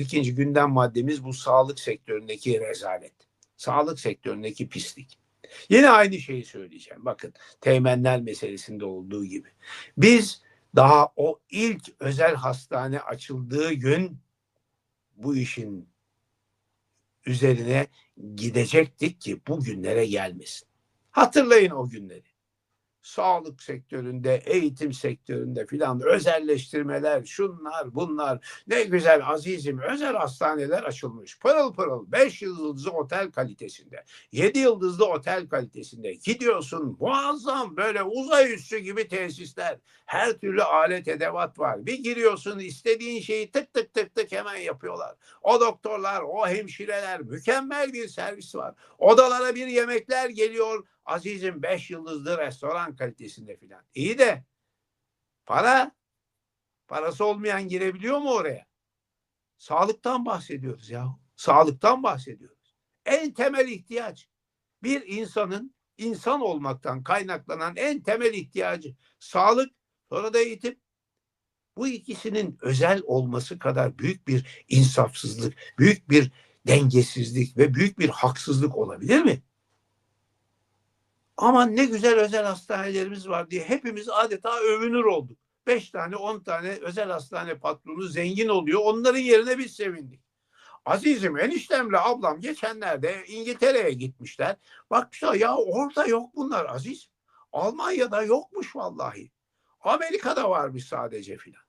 ikinci gündem maddemiz bu sağlık sektöründeki rezalet. Sağlık sektöründeki pislik. Yine aynı şeyi söyleyeceğim. Bakın teğmenler meselesinde olduğu gibi. Biz daha o ilk özel hastane açıldığı gün bu işin üzerine gidecektik ki bu günlere gelmesin. Hatırlayın o günleri. Sağlık sektöründe, eğitim sektöründe filan özelleştirmeler, şunlar, bunlar. Ne güzel azizim özel hastaneler açılmış. Pırıl pırıl 5 yıldızlı otel kalitesinde, 7 yıldızlı otel kalitesinde. Gidiyorsun muazzam böyle uzay üssü gibi tesisler. Her türlü alet edevat var. Bir giriyorsun istediğin şeyi tık tık tık tık hemen yapıyorlar. O doktorlar, o hemşireler mükemmel bir servis var. Odalara bir yemekler geliyor. Azizim 5 yıldızlı restoran kalitesinde filan. İyi de para parası olmayan girebiliyor mu oraya? Sağlıktan bahsediyoruz ya. Sağlıktan bahsediyoruz. En temel ihtiyaç bir insanın insan olmaktan kaynaklanan en temel ihtiyacı sağlık sonra da eğitim. Bu ikisinin özel olması kadar büyük bir insafsızlık, büyük bir dengesizlik ve büyük bir haksızlık olabilir mi? Aman ne güzel özel hastanelerimiz var diye hepimiz adeta övünür olduk. Beş tane on tane özel hastane patronu zengin oluyor. Onların yerine biz sevindik. Azizim eniştemle ablam geçenlerde İngiltere'ye gitmişler. Bakmışlar ya orada yok bunlar Aziz. Almanya'da yokmuş vallahi. Amerika'da varmış sadece filan.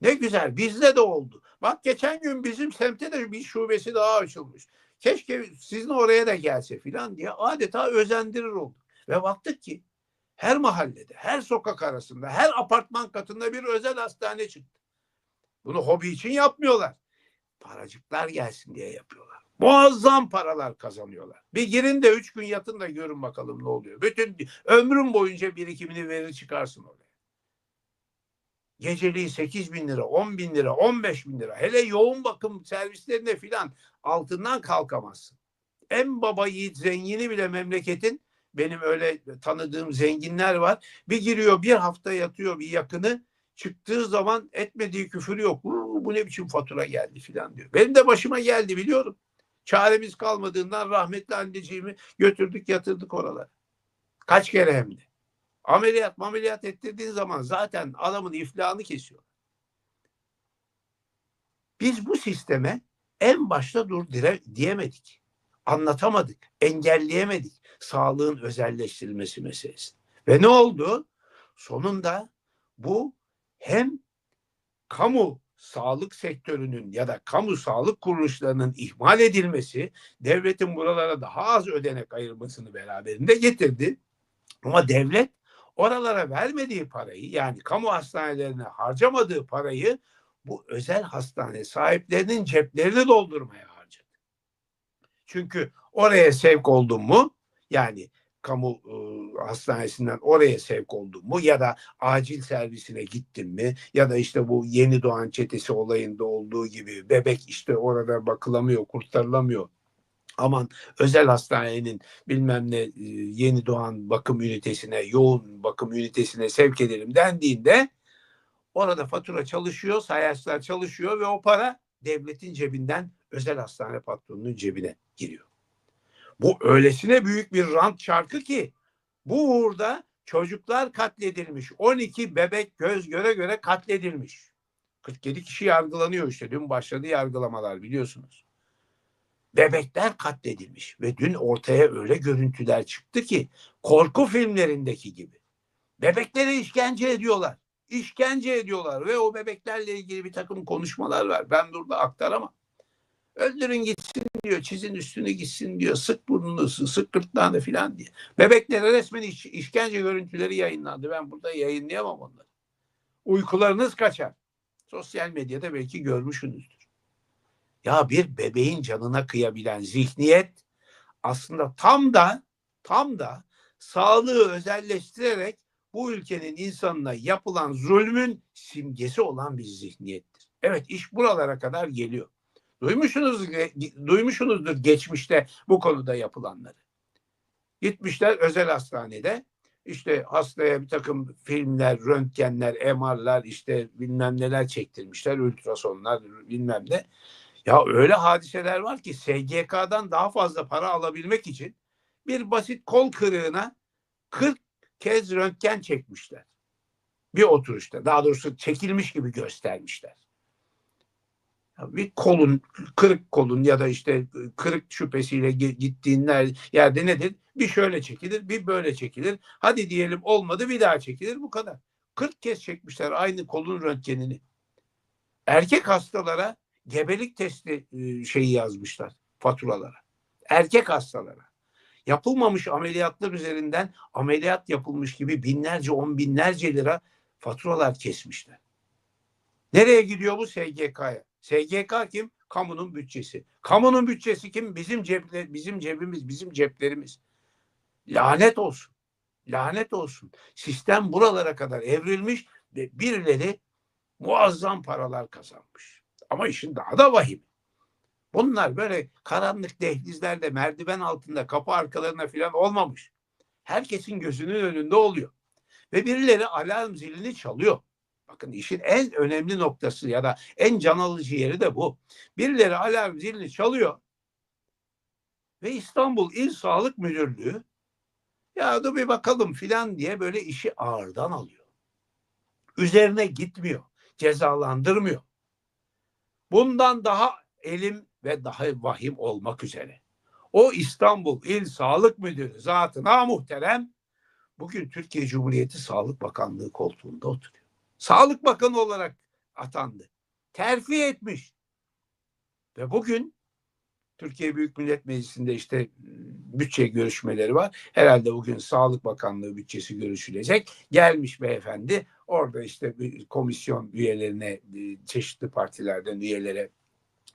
Ne güzel bizde de oldu. Bak geçen gün bizim semtte de bir şubesi daha açılmış. Keşke sizin oraya da gelse filan diye adeta özendirir olduk. Ve baktık ki her mahallede, her sokak arasında, her apartman katında bir özel hastane çıktı. Bunu hobi için yapmıyorlar. Paracıklar gelsin diye yapıyorlar. Muazzam paralar kazanıyorlar. Bir girin de üç gün yatın da görün bakalım ne oluyor. Bütün ömrün boyunca birikimini verir çıkarsın oraya. Geceliği 8 bin lira, 10 bin lira, 15 bin lira. Hele yoğun bakım servislerinde filan altından kalkamazsın. En baba yiğit zengini bile memleketin benim öyle tanıdığım zenginler var. Bir giriyor bir hafta yatıyor bir yakını. Çıktığı zaman etmediği küfür yok. Bu ne biçim fatura geldi filan diyor. Benim de başıma geldi biliyorum. Çaremiz kalmadığından rahmetli anneciğimi götürdük yatırdık oralara. Kaç kere hem de. Ameliyat ameliyat ettirdiğin zaman zaten adamın iflahını kesiyor. Biz bu sisteme en başta dur dire, diyemedik. Anlatamadık, engelleyemedik sağlığın özelleştirilmesi meselesi. Ve ne oldu? Sonunda bu hem kamu sağlık sektörünün ya da kamu sağlık kuruluşlarının ihmal edilmesi, devletin buralara daha az ödenek ayırmasını beraberinde getirdi. Ama devlet oralara vermediği parayı yani kamu hastanelerine harcamadığı parayı bu özel hastane sahiplerinin ceplerini doldurmaya. Çünkü oraya sevk oldun mu yani kamu e, hastanesinden oraya sevk oldun mu ya da acil servisine gittin mi ya da işte bu yeni doğan çetesi olayında olduğu gibi bebek işte orada bakılamıyor, kurtarılamıyor. Aman özel hastanenin bilmem ne yeni doğan bakım ünitesine, yoğun bakım ünitesine sevk edelim dendiğinde orada fatura çalışıyor, sayaçlar çalışıyor ve o para devletin cebinden özel hastane patronunun cebine giriyor. Bu öylesine büyük bir rant çarkı ki bu uğurda çocuklar katledilmiş. 12 bebek göz göre göre katledilmiş. 47 kişi yargılanıyor işte. Dün başladı yargılamalar biliyorsunuz. Bebekler katledilmiş ve dün ortaya öyle görüntüler çıktı ki korku filmlerindeki gibi. Bebeklere işkence ediyorlar. İşkence ediyorlar ve o bebeklerle ilgili bir takım konuşmalar var. Ben burada aktaramam. Öldürün gitsin diyor. Çizin üstüne gitsin diyor. Sık burnunu, sık gırtlağını filan diye. Bebeklere resmen iş, işkence görüntüleri yayınlandı. Ben burada yayınlayamam onları. Uykularınız kaçar. Sosyal medyada belki görmüşsünüzdür. Ya bir bebeğin canına kıyabilen zihniyet aslında tam da tam da sağlığı özelleştirerek bu ülkenin insanına yapılan zulmün simgesi olan bir zihniyettir. Evet iş buralara kadar geliyor. Duymuşsunuz, duymuşsunuzdur geçmişte bu konuda yapılanları. Gitmişler özel hastanede işte hastaya bir takım filmler, röntgenler, MR'lar işte bilmem neler çektirmişler, ultrasonlar bilmem ne. Ya öyle hadiseler var ki SGK'dan daha fazla para alabilmek için bir basit kol kırığına 40 kez röntgen çekmişler. Bir oturuşta. Daha doğrusu çekilmiş gibi göstermişler. Bir kolun, kırık kolun ya da işte kırık şüphesiyle gi- gittiğin yer- yerde nedir? Bir şöyle çekilir, bir böyle çekilir. Hadi diyelim olmadı bir daha çekilir bu kadar. 40 kez çekmişler aynı kolun röntgenini. Erkek hastalara gebelik testi e, şeyi yazmışlar faturalara. Erkek hastalara. Yapılmamış ameliyatlar üzerinden ameliyat yapılmış gibi binlerce on binlerce lira faturalar kesmişler. Nereye gidiyor bu SGK'ya? SGK kim? Kamunun bütçesi. Kamunun bütçesi kim? Bizim ceple, bizim cebimiz, bizim ceplerimiz. Lanet olsun. Lanet olsun. Sistem buralara kadar evrilmiş ve birileri muazzam paralar kazanmış. Ama işin daha da vahim. Bunlar böyle karanlık dehlizlerde, merdiven altında, kapı arkalarına falan olmamış. Herkesin gözünün önünde oluyor. Ve birileri alarm zilini çalıyor. Bakın işin en önemli noktası ya da en can alıcı yeri de bu. Birileri alarm zilini çalıyor ve İstanbul İl Sağlık Müdürlüğü ya dur bir bakalım filan diye böyle işi ağırdan alıyor. Üzerine gitmiyor, cezalandırmıyor. Bundan daha elim ve daha vahim olmak üzere. O İstanbul İl Sağlık Müdürü zatına muhterem bugün Türkiye Cumhuriyeti Sağlık Bakanlığı koltuğunda oturuyor. Sağlık Bakanı olarak atandı. Terfi etmiş. Ve bugün Türkiye Büyük Millet Meclisi'nde işte ıı, bütçe görüşmeleri var. Herhalde bugün Sağlık Bakanlığı bütçesi görüşülecek. Gelmiş beyefendi orada işte komisyon üyelerine e, çeşitli partilerden üyelere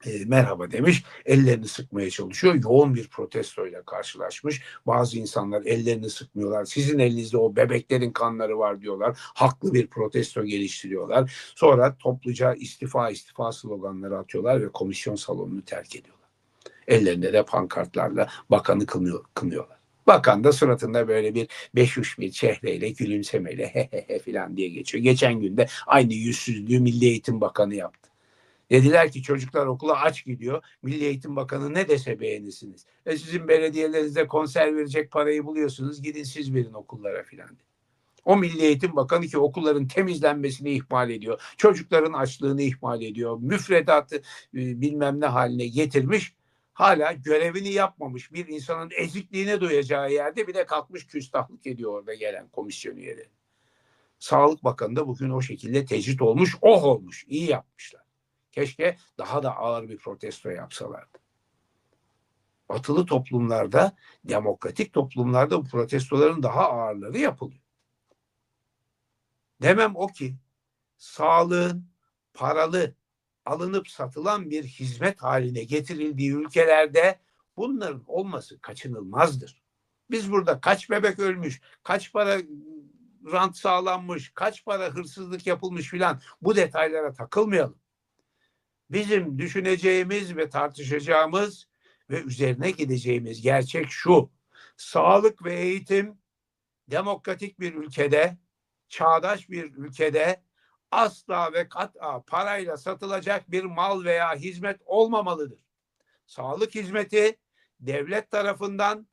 e, merhaba demiş. Ellerini sıkmaya çalışıyor. Yoğun bir protestoyla karşılaşmış. Bazı insanlar ellerini sıkmıyorlar. Sizin elinizde o bebeklerin kanları var diyorlar. Haklı bir protesto geliştiriyorlar. Sonra topluca istifa istifa sloganları atıyorlar ve komisyon salonunu terk ediyorlar. Ellerinde de pankartlarla bakanı kınıyor, kınıyorlar. Bakan da suratında böyle bir beşuş bir çehreyle gülümsemeyle he he he filan diye geçiyor. Geçen günde aynı yüzsüzlüğü Milli Eğitim Bakanı yaptı. Dediler ki çocuklar okula aç gidiyor. Milli Eğitim Bakanı ne dese beğenirsiniz. E sizin belediyelerinizde konser verecek parayı buluyorsunuz. Gidin siz verin okullara filan. O Milli Eğitim Bakanı ki okulların temizlenmesini ihmal ediyor. Çocukların açlığını ihmal ediyor. Müfredatı e, bilmem ne haline getirmiş. Hala görevini yapmamış bir insanın ezikliğine duyacağı yerde bir de kalkmış küstahlık ediyor orada gelen komisyon üyeleri. Sağlık Bakanı da bugün o şekilde tecrit olmuş, oh olmuş. İyi yapmışlar. Keşke daha da ağır bir protesto yapsalardı. Batılı toplumlarda, demokratik toplumlarda bu protestoların daha ağırları yapılıyor. Demem o ki sağlığın paralı alınıp satılan bir hizmet haline getirildiği ülkelerde bunların olması kaçınılmazdır. Biz burada kaç bebek ölmüş, kaç para rant sağlanmış, kaç para hırsızlık yapılmış filan bu detaylara takılmayalım. Bizim düşüneceğimiz ve tartışacağımız ve üzerine gideceğimiz gerçek şu. Sağlık ve eğitim demokratik bir ülkede, çağdaş bir ülkede asla ve kat'a parayla satılacak bir mal veya hizmet olmamalıdır. Sağlık hizmeti devlet tarafından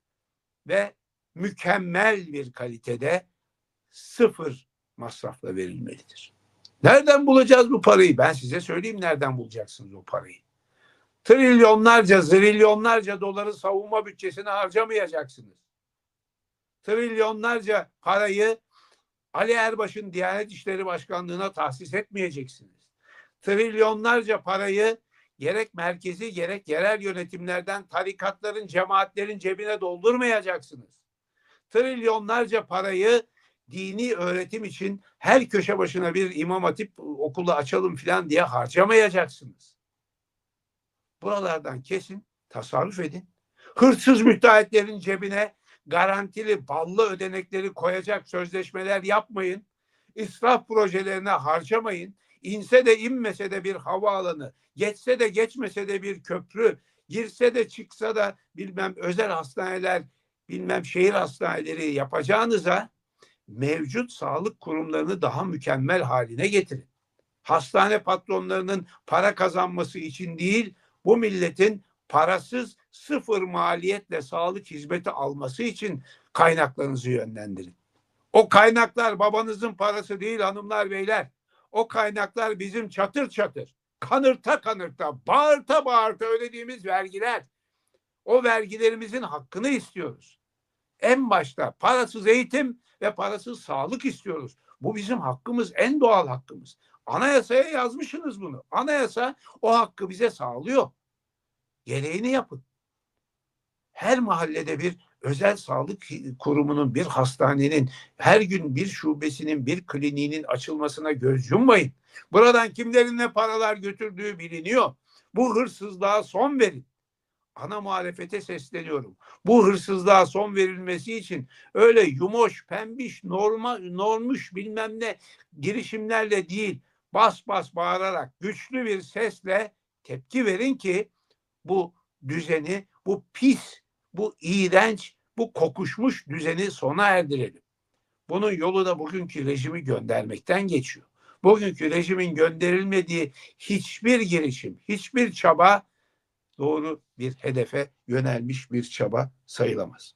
ve mükemmel bir kalitede sıfır masrafla verilmelidir. Nereden bulacağız bu parayı? Ben size söyleyeyim nereden bulacaksınız o parayı. Trilyonlarca, zrilyonlarca doları savunma bütçesine harcamayacaksınız. Trilyonlarca parayı Ali Erbaş'ın Diyanet İşleri Başkanlığı'na tahsis etmeyeceksiniz. Trilyonlarca parayı gerek merkezi gerek yerel yönetimlerden tarikatların, cemaatlerin cebine doldurmayacaksınız. Trilyonlarca parayı dini öğretim için her köşe başına bir imam hatip okulu açalım filan diye harcamayacaksınız. Buralardan kesin, tasarruf edin. Hırsız müteahhitlerin cebine garantili ballı ödenekleri koyacak sözleşmeler yapmayın. İsraf projelerine harcamayın. İnse de inmese de bir havaalanı, geçse de geçmese de bir köprü, girse de çıksa da bilmem özel hastaneler, bilmem şehir hastaneleri yapacağınıza mevcut sağlık kurumlarını daha mükemmel haline getirin. Hastane patronlarının para kazanması için değil, bu milletin parasız sıfır maliyetle sağlık hizmeti alması için kaynaklarınızı yönlendirin. O kaynaklar babanızın parası değil hanımlar beyler. O kaynaklar bizim çatır çatır, kanırta kanırta, bağırta bağırta ödediğimiz vergiler. O vergilerimizin hakkını istiyoruz. En başta parasız eğitim ve parasız sağlık istiyoruz. Bu bizim hakkımız, en doğal hakkımız. Anayasaya yazmışsınız bunu. Anayasa o hakkı bize sağlıyor. Gereğini yapın. Her mahallede bir özel sağlık kurumunun, bir hastanenin, her gün bir şubesinin, bir kliniğinin açılmasına göz yummayın. Buradan kimlerin ne paralar götürdüğü biliniyor. Bu hırsızlığa son verin. Ana muhalefete sesleniyorum. Bu hırsızlığa son verilmesi için öyle yumoş, pembiş, norma, normuş bilmem ne girişimlerle değil, bas bas bağırarak, güçlü bir sesle tepki verin ki bu düzeni, bu pis, bu iğrenç, bu kokuşmuş düzeni sona erdirelim. Bunun yolu da bugünkü rejimi göndermekten geçiyor. Bugünkü rejimin gönderilmediği hiçbir girişim, hiçbir çaba doğru bir hedefe yönelmiş bir çaba sayılamaz.